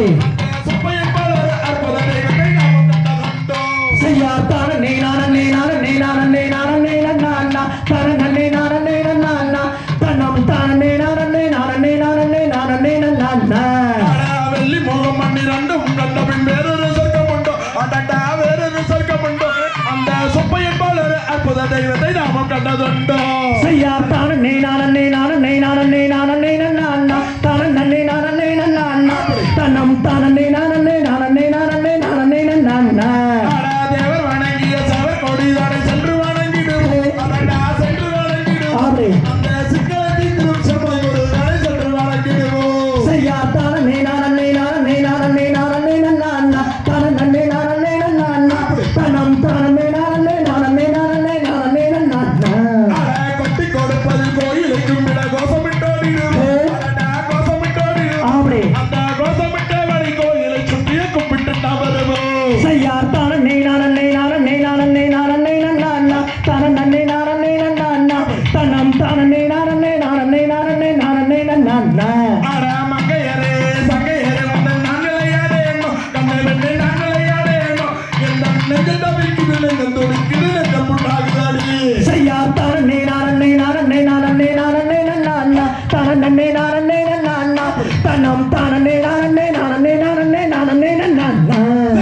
Happy. அற்புத தெய்வத்தை நாமும் கண்டதுண்டோ செய்யாத்தானும் நீ நான் செய்யார் தானே நானே நானே நானே நானே நன்னா தானே நானே நன்னா தனம் தானே நானே நானே நானே நானே நன்னா செய்யார் தானே நானே நானே நானே நானே நன்னா தானே நானே நன்னா தனம் தானே நானே நானே நானே நானே நன்னா